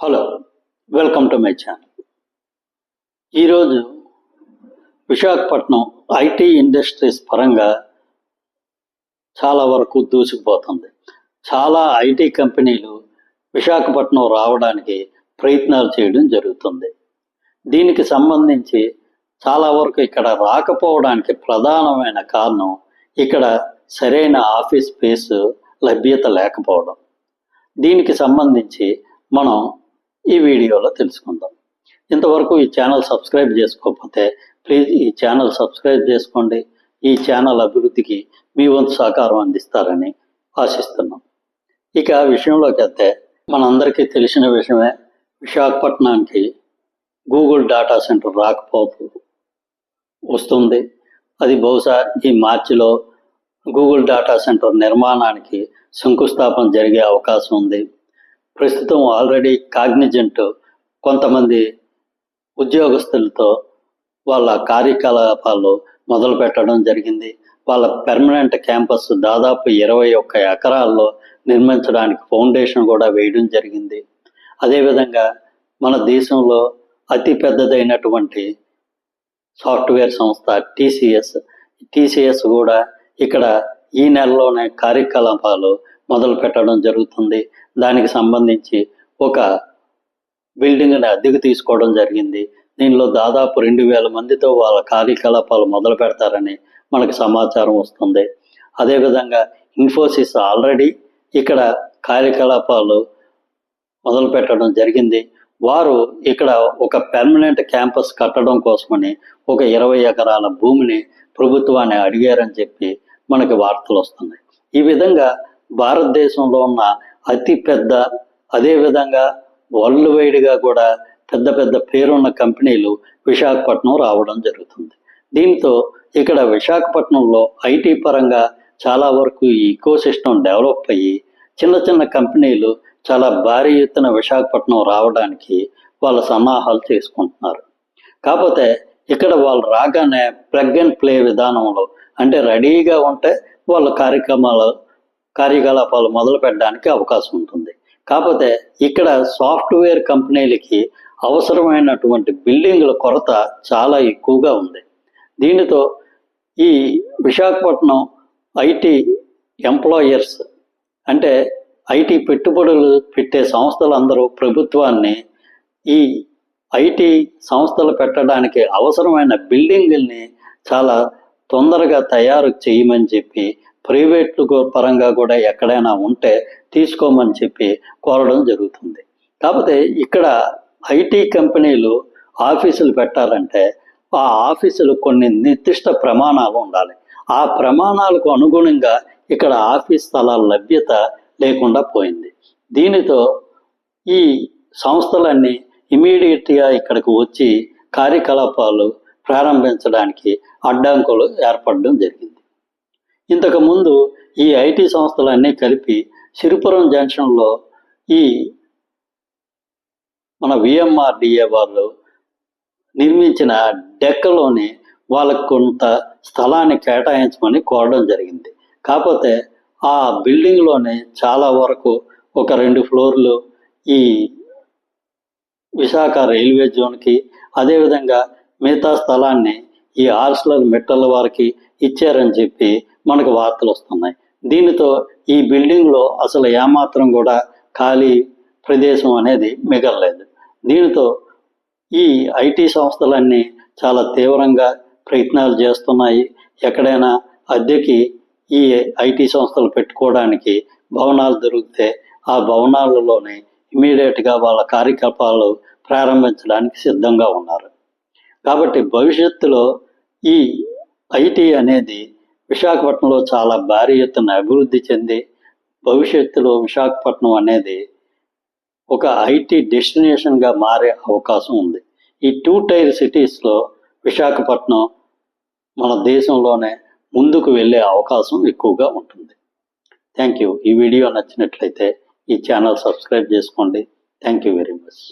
Hello welcome to my channel. ఈరోజు Visakhapatnam IT industries పరంగా చాలా వరకు దూసుకుపోతుంది. చాలా ఐటీ కంపెనీలు విశాఖపట్నం రావడానికి ప్రయత్నాలు చేయడం జరుగుతుంది. దీనికి సంబంధించి చాలా వరకు ఇక్కడ రాకపోవడానికి ప్రధానమైన కారణం ఇక్కడ సరైన ఆఫీస్ స్పేస్ లభ్యత లేకపోవడం. దీనికి సంబంధించి మనం ఈ వీడియోలో తెలుసుకుందాం. ఇంతవరకు ఈ ఛానల్ సబ్స్క్రైబ్ చేసుకోకపోతే ప్లీజ్ ఈ ఛానల్ సబ్స్క్రైబ్ చేసుకోండి. ఈ ఛానల్ అభివృద్ధికి మీ వంతు సహకారం అందిస్తారని ఆశిస్తున్నాం. ఇక విషయంలోకి వస్తే మనందరికీ తెలిసిన విషయమే విశాఖపట్నానికి గూగుల్ డేటా సెంటర్ రాకపోతూ వస్తుంది. అది బహుశా ఈ మార్చిలో గూగుల్ డేటా సెంటర్ నిర్మాణానికి శంకుస్థాపన జరిగే అవకాశం ఉంది. ప్రస్తుతం ఆల్రెడీ కాగ్నిజెంట్ కొంతమంది ఉద్యోగస్తులతో వాళ్ళ కార్యకలాపాలు మొదలు పెట్టడం జరిగింది. వాళ్ళ పెర్మనెంట్ క్యాంపస్ దాదాపు ఇరవై ఒక్క ఎకరాల్లో నిర్మించడానికి ఫౌండేషన్ కూడా వేయడం జరిగింది. అదేవిధంగా మన దేశంలో అతి పెద్దదైనటువంటి సాఫ్ట్వేర్ సంస్థ టీసీఎస్. టీసీఎస్ కూడా ఇక్కడ ఈ నెలలోనే కార్యకలాపాలు మొదలు పెట్టడం జరుగుతుంది. దానికి సంబంధించి ఒక బిల్డింగ్ని అద్దెకు తీసుకోవడం జరిగింది. దీనిలో దాదాపు రెండు వేల మందితో వాళ్ళ కార్యకలాపాలు మొదలు పెడతారని మనకు సమాచారం వస్తుంది. అదేవిధంగా ఇన్ఫోసిస్ ఆల్రెడీ ఇక్కడ కార్యకలాపాలు మొదలు పెట్టడం జరిగింది. వారు ఇక్కడ ఒక పెర్మనెంట్ క్యాంపస్ కట్టడం కోసమని ఒక ఇరవై ఎకరాల భూమిని ప్రభుత్వాన్ని అడిగారని చెప్పి మనకి వార్తలు వస్తున్నాయి. ఈ విధంగా భారతదేశంలో ఉన్న అతి పెద్ద అదేవిధంగా వరల్డ్ వైడ్గా కూడా పెద్ద పెద్ద పేరున్న కంపెనీలు విశాఖపట్నం రావడం జరుగుతుంది. దీంతో ఇక్కడ విశాఖపట్నంలో ఐటీ పరంగా చాలా వరకు ఈ ఈకో సిస్టమ్ డెవలప్ అయ్యి చిన్న చిన్న కంపెనీలు చాలా భారీ ఎత్తున విశాఖపట్నం రావడానికి వాళ్ళ సన్నాహాలు చేసుకుంటున్నారు. కాకపోతే ఇక్కడ వాళ్ళు రాగానే ప్లగ్ అండ్ ప్లే విధానంలో అంటే రెడీగా ఉంటే వాళ్ళ కార్యక్రమాలు కార్యకలాపాలు మొదలు పెట్టడానికి అవకాశం ఉంటుంది. కాకపోతే ఇక్కడ సాఫ్ట్వేర్ కంపెనీలకి అవసరమైనటువంటి బిల్డింగ్ల కొరత చాలా ఎక్కువగా ఉంది. దీనితో ఈ విశాఖపట్నం ఐటీ ఎంప్లాయర్స్ అంటే ఐటీ పెట్టుబడులు పెట్టే సంస్థలందరూ ప్రభుత్వాన్ని ఈ ఐటీ సంస్థలు పెట్టడానికి అవసరమైన బిల్డింగుల్ని చాలా తొందరగా తయారు చేయమని చెప్పి ప్రైవేట్లు పరంగా కూడా ఎక్కడైనా ఉంటే తీసుకోమని చెప్పి కోరడం జరుగుతుంది. కాకపోతే ఇక్కడ ఐటీ కంపెనీలు ఆఫీసులు పెట్టాలంటే ఆ ఆఫీసులు కొన్ని నిర్దిష్ట ప్రమాణాలు ఉండాలి. ఆ ప్రమాణాలకు అనుగుణంగా ఇక్కడ ఆఫీస్ స్థలాల లభ్యత లేకుండా పోయింది. దీనితో ఈ సంస్థలన్నీ ఇమీడియట్గా ఇక్కడికి వచ్చి కార్యకలాపాలు ప్రారంభించడానికి అడ్డంకులు ఏర్పడడం జరిగింది. ఇంతకుముందు ఈ ఐటీ సంస్థలన్నీ కలిపి సిరిపురం జంక్షన్లో ఈ మన విఎంఆర్డిఏ వాళ్ళు నిర్మించిన డెక్కలోని వాళ్ళకు కొంత స్థలాన్ని కేటాయించమని కోరడం జరిగింది. కాకపోతే ఆ బిల్డింగ్లోనే చాలా వరకు ఒక రెండు ఫ్లోర్లు ఈ విశాఖ రైల్వే జోన్కి అదేవిధంగా మిగతా స్థలాన్ని ఈ ఆర్సలర్ మెట్టల వారికి ఇచ్చారని చెప్పి మనకు వార్తలు వస్తున్నాయి. దీనితో ఈ బిల్డింగ్లో అసలు ఏమాత్రం కూడా ఖాళీ ప్రదేశం అనేది మిగలలేదు. దీనితో ఈ ఐటీ సంస్థలన్నీ చాలా తీవ్రంగా ప్రయత్నాలు చేస్తున్నాయి. ఎక్కడైనా అద్దెకి ఈ ఐటీ సంస్థలు పెట్టుకోవడానికి భవనాలు దొరికితే ఆ భవనాలలోనే ఇమీడియట్గా వాళ్ళ కార్యకలాపాలు ప్రారంభించడానికి సిద్ధంగా ఉన్నారు. కాబట్టి భవిష్యత్తులో ఈ ఐటీ అనేది విశాఖపట్నంలో చాలా భారీ ఎత్తున అభివృద్ధి చెంది భవిష్యత్తులో విశాఖపట్నం అనేది ఒక ఐటీ డెస్టినేషన్గా మారే అవకాశం ఉంది. ఈ టూ టైర్ సిటీస్లో విశాఖపట్నం మన దేశంలోనే ముందుకు వెళ్ళే అవకాశం ఎక్కువగా ఉంటుంది. థ్యాంక్ యూ ఈ వీడియో నచ్చినట్లయితే ఈ ఛానల్ సబ్స్క్రైబ్ చేసుకోండి. Thank you very much.